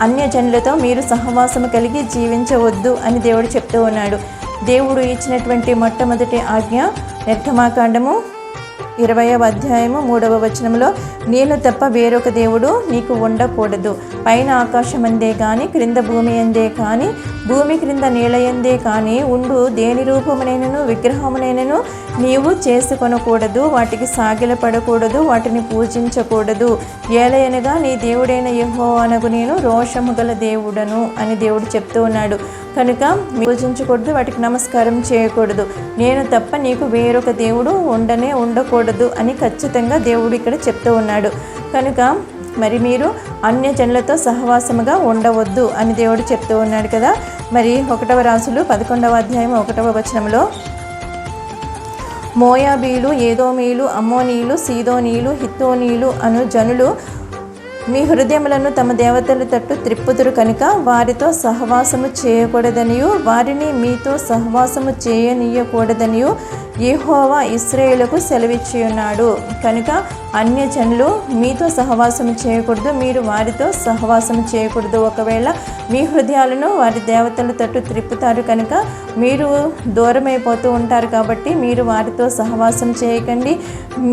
అన్యజనులతో మీరు సహవాసము కలిగి జీవించవద్దు అని దేవుడు చెప్తూ ఉన్నాడు. దేవుడు ఇచ్చినటువంటి మొట్టమొదటి ఆజ్ఞ నిర్గమాకాండము. ఇరవయవ అధ్యాయము మూడవ వచనంలో నేను తప్ప వేరొక దేవుడు నీకు ఉండకూడదు. పైన ఆకాశం అందే కానీ క్రింద భూమి అందే కానీ భూమి క్రింద నీలయందే కానీ ఉండు. దేని రూపమునైనను విగ్రహమునైనను నీవు చేసుకొనకూడదు. వాటికి సాగిలపడకూడదు. వాటిని పూజించకూడదు. ఏలయనగా నీ దేవుడైన యహో అనగు నేను రోషము గల దేవుడను అని దేవుడు చెప్తూ ఉన్నాడు. కనుక పూజించకూడదు వాటికి నమస్కారం చేయకూడదు. నేను తప్ప నీకు వేరొక దేవుడు ఉండనే ఉండకూడదు అని ఖచ్చితంగా దేవుడు ఇక్కడ చెప్తూ ఉన్నాడు. కనుక మరి మీరు అన్య జనులతో సహవాసముగా ఉండవద్దు అని దేవుడు చెప్తూ ఉన్నాడు కదా. మరి ఒకటవ రాసులు పదకొండవ అధ్యాయం ఒకటవ వచనంలో మోయాబీలు ఏదోమీలు అమ్మోనీలు సీదోనీలు హిత్తోనీలు అను జనులు మీ హృదయములను తమ దేవతలు తట్టు త్రిప్పుదురు కనుక వారితో సహవాసము చేయకూడదనియు వారిని మీతో సహవాసము చేయనీయకూడదనియు యహోవా ఇస్రాయేలకు సెలవిచ్చి ఉన్నాడు కనుక అన్యజనులు మీతో సహవాసం చేయకూడదు మీరు వారితో సహవాసం చేయకూడదు. ఒకవేళ మీ హృదయాలను వారి దేవతల తట్టు త్రిప్పుతారు కనుక మీరు దూరమైపోతూ ఉంటారు కాబట్టి మీరు వారితో సహవాసం చేయకండి.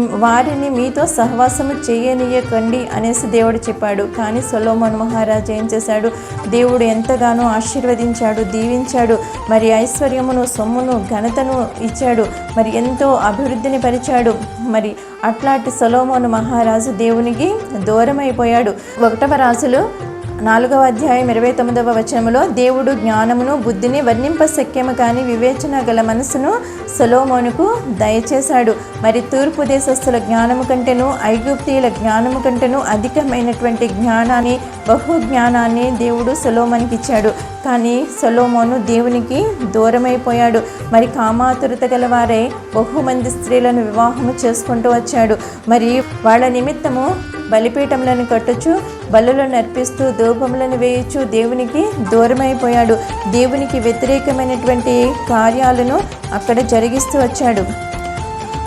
వారిని మీతో సహవాసం చేయనీయకండి అనేసి దేవుడు చెప్పాడు. కానీ సొలోమన్ మహారాజు ఏం చేశాడు? దేవుడు ఎంతగానో ఆశీర్వదించాడు దీవించాడు. మరి ఐశ్వర్యమును సొమ్మును ఘనతను ఇచ్చాడు. మరి ఎంతో అభివృద్ధిని పరిచాడు. మరి అట్లాంటి సొలోమోను మహారాజు దేవునికి దూరమైపోయాడు. ఒకటవ రాజులు నాలుగవ అధ్యాయం ఇరవై తొమ్మిదవ వచనములో దేవుడు జ్ఞానమును బుద్ధిని వర్ణింపశక్యము కానీ కాని వివేచన గల మనసును సొలోమోనుకు దయచేశాడు. మరి తూర్పు దేశస్థుల జ్ఞానము కంటేను ఐగుప్తీయుల జ్ఞానము కంటేను అధికమైనటువంటి జ్ఞానాన్ని బహు జ్ఞానాన్ని దేవుడు సొలోమోనికి ఇచ్చాడు. కానీ సొలోమోను దేవునికి దూరమైపోయాడు. మరి కామాతురత గలవారే బహుమంది స్త్రీలను వివాహము చేసుకుంటూ వచ్చాడు. మరి వాళ్ళ నిమిత్తము బలిపీఠములను కట్టొచ్చు బలులు నర్పిస్తూ ధూపములను వేయచ్చు దేవునికి దూరమైపోయాడు. దేవునికి వ్యతిరేకమైనటువంటి కార్యాలను అక్కడ జరిగిస్తూ వచ్చాడు.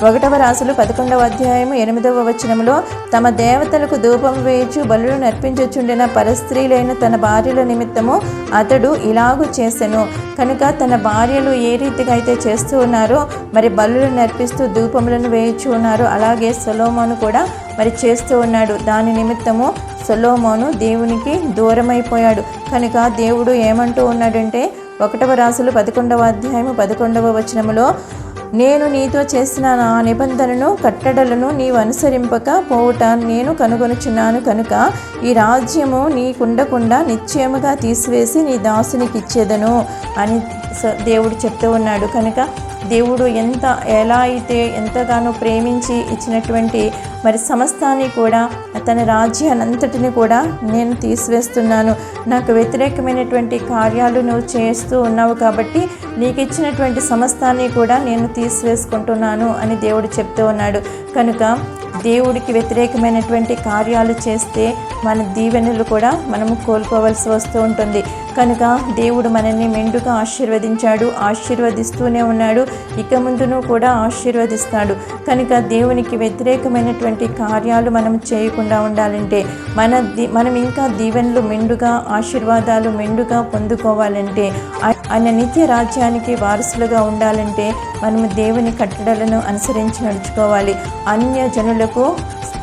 ఒకటవ రాసులు పదకొండవ అధ్యాయము ఎనిమిదవ వచనంలో తమ దేవతలకు ధూపం వేయచ్చు బలులు నర్పించుచుండిన పరస్త్రీలైన తన భార్యల నిమిత్తము అతడు ఇలాగు చేసెను. కనుక తన భార్యలు ఏ రీతిగా అయితే చేస్తూ ఉన్నారో మరి బలులు నర్పిస్తూ ధూపములను వేయచ్చు ఉన్నారు. అలాగే సొలోమోను కూడా మరి చేస్తూ ఉన్నాడు. దాని నిమిత్తము సొలోమోను దేవునికి దూరమైపోయాడు. కనుక దేవుడు ఏమంటూ ఉన్నాడంటే ఒకటవ రాసులు పదకొండవ అధ్యాయము పదకొండవ వచనములో నేను నీతో చేసిన నా నిబంధనను కట్టడలను నీవు అనుసరింపక పోవుట నేను కనుగొనుచున్నాను కనుక ఈ రాజ్యము నీకుండకుండా నిశ్చయముగా తీసివేసి నీ దాసునికి ఇచ్చేదను అని దేవుడు చెప్తూ ఉన్నాడు. కనుక దేవుడు ఎంత ఎలా అయితే ఎంతగానో ప్రేమించి ఇచ్చినటువంటి మరి సమస్తాన్ని కూడా తన రాజ్యానంతటిని కూడా నేను తీసివేస్తున్నాను. నాకు వ్యతిరేకమైనటువంటి కార్యాలు నువ్వు చేస్తూ ఉన్నావు కాబట్టి నీకు ఇచ్చినటువంటి సమస్తాన్ని కూడా నేను తీసివేసుకుంటున్నాను అని దేవుడు చెప్తూ ఉన్నాడు. కనుక దేవుడికి వ్యతిరేకమైనటువంటి కార్యాలు చేస్తే మన దీవెనలు కూడా మనము కోల్పోవలసి వస్తూ ఉంటుంది. కనుక దేవుడు మనల్ని మెండుగా ఆశీర్వదించాడు ఆశీర్వదిస్తూనే ఉన్నాడు ఇక ముందును కూడా ఆశీర్వదిస్తాడు. కనుక దేవునికి వ్యతిరేకమైనటువంటి కార్యాలు మనం చేయకుండా ఉండాలంటే మన ది మనం ఇంకా దీవెనలు మెండుగా ఆశీర్వాదాలు మెండుగా పొందుకోవాలంటే ఆయన నిత్య రాజ్యానికి వారసులుగా ఉండాలంటే మనము దేవుని కట్టడలను అనుసరించి నడుచుకోవాలి. అన్య జనులకు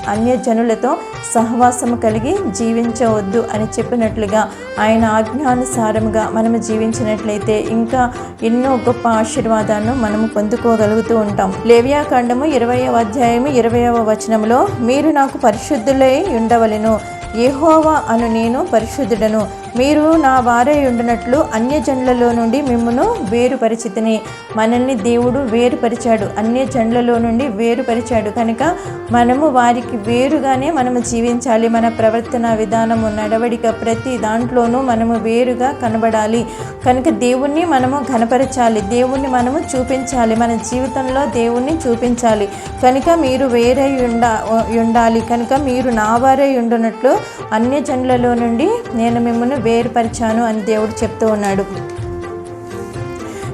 అన్య జనులతో సహవాసము కలిగి జీవించవద్దు అని చెప్పినట్లుగా ఆయన ఆజ్ఞానుసారముగా మనము జీవించినట్లయితే ఇంకా ఎన్నో గొప్ప ఆశీర్వాదాలను మనము పొందుకోగలుగుతూ ఉంటాం. లేవియా ఖండము ఇరవయవ అధ్యాయము ఇరవయవ వచనంలో మీరు నాకు పరిశుద్ధులై ఉండవలెను. ఏహోవా అను నేను పరిశుద్ధుడను. మీరు నా వారై ఉండినట్లు అన్యజనులలో నుండి మిమ్మను వేరుపరిచితిని. మనల్ని దేవుడు వేరుపరిచాడు. అన్యజనులలో నుండి వేరుపరిచాడు. కనుక మనము వారికి వేరుగానే మనము జీవించాలి. మన ప్రవర్తన విధానము నడవడిక ప్రతి దాంట్లోనూ మనము వేరుగా కనబడాలి. కనుక దేవుణ్ణి మనము కనపరచాలి దేవుణ్ణి మనము చూపించాలి. మన జీవితంలో దేవుణ్ణి చూపించాలి. కనుక మీరు వేరే ఉండ ఉండాలి. కనుక మీరు నా వారై ఉండునట్లు అన్యజనులలో నుండి నేను మిమ్మల్ని వేరుపరిచాను అని దేవుడు చెప్తూ ఉన్నాడు.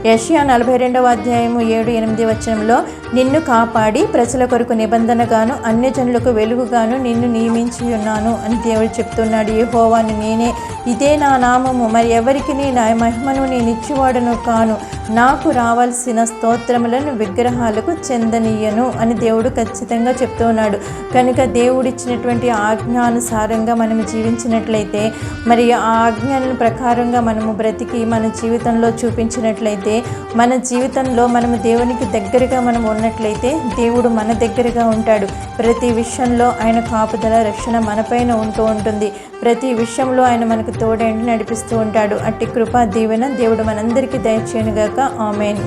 యషియా నలభై రెండవ అధ్యాయము ఏడు ఎనిమిది వచనంలో నిన్ను కాపాడి ప్రజల కొరకు నిబంధనగాను అన్యజనులకు వెలుగుగాను నిన్ను నియమించి ఉన్నాను అని దేవుడు చెప్తున్నాడు. యెహోవాను నేనే. ఇదే నా నామము. మరి ఎవరికి నా మహిమను నేను ఇచ్చివాడను కాను? నాకు రావాల్సిన స్తోత్రములను విగ్రహాలకు చెందనీయను అని దేవుడు ఖచ్చితంగా చెప్తూ ఉన్నాడు. కనుక దేవుడిచ్చినటువంటి ఆజ్ఞానుసారంగా మనం జీవించినట్లయితే మరి ఆ ఆజ్ఞల ప్రకారంగా మనము బ్రతికి మన జీవితంలో చూపించినట్లయితే మన జీవితంలో మనము దేవునికి దగ్గరగా మనం ఉన్నట్లయితే దేవుడు మన దగ్గరగా ఉంటాడు. ప్రతి విషయంలో ఆయన కాపుదల రక్షణ మనపైన ఉంటూ ఉంటుంది. ప్రతి విషయంలో ఆయన మనకు తోడేంటి నడిపిస్తూ ఉంటాడు. అట్టి కృపా దీవెన దేవుడు మనందరికీ దయచేయనుగాక ఆమెన్